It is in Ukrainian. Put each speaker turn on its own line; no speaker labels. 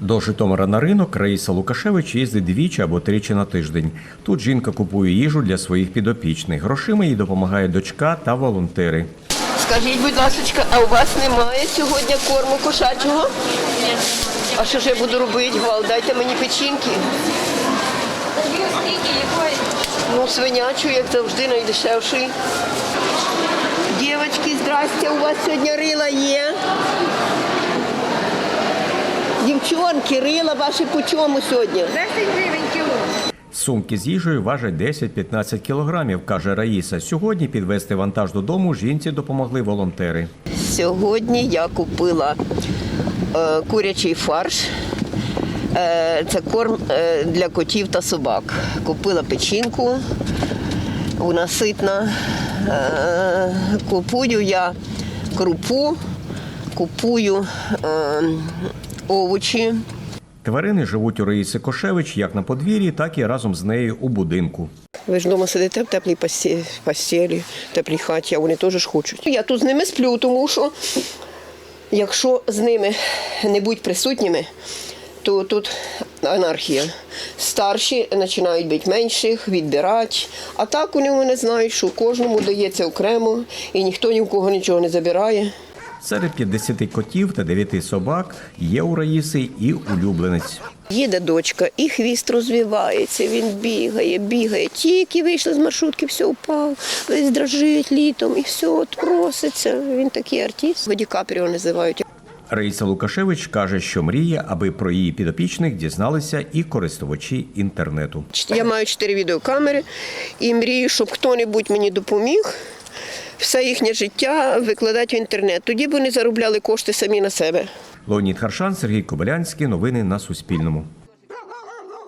До Житомира на ринок Раїса Лукашевич їздить двічі або тричі на тиждень. Тут жінка купує їжу для своїх підопічних. Грошима їй допомагає дочка та волонтери.
Скажіть, будь ласка, а у вас немає сьогодні корму кошачого? А що ж я буду робити? Гвал, дайте мені печінки. Ну, свинячу, як завжди, найдешевший. Дівчатки, здрасте, у вас сьогодні рила є. Дівчонки, рила ваші по чому сьогодні?
10 гривень кіло.
Сумки з їжею важать 10-15 кілограмів, каже Раїса. Сьогодні підвести вантаж додому жінці допомогли волонтери.
Сьогодні я купила е, курячий фарш. Е, це корм е, для котів та собак. Купила печінку, вона ситна. Е, купую я крупу, купую е, овочі.
Тварини живуть у Раїси Кошевич як на подвір'ї, так і разом з нею у будинку.
Ви ж вдома сидите в теплій постелі, в теплій хаті, а вони теж ж хочуть. Я тут з ними сплю, тому що якщо з ними не будь присутніми, то тут анархія. Старші починають бити менших, відбирати. А так вони вони знають, що кожному дається окремо і ніхто ні в кого нічого не забирає.
Серед 50 котів та 9 собак є у Раїси і улюбленець.
Їде дочка, і хвіст розвивається, він бігає, бігає. Тільки вийшли з маршрутки, все упав, весь дрожить літом і все от проситься. Він такий артист. Ді Капріо називають.
Раїса Лукашевич каже, що мріє, аби про її підопічних дізналися і користувачі інтернету.
Я маю чотири відеокамери і мрію, щоб хто-небудь мені допоміг все їхнє життя викладати в інтернет. Тоді б вони заробляли кошти самі на себе.
Леонід Харшан, Сергій Кобилянський. Новини на Суспільному.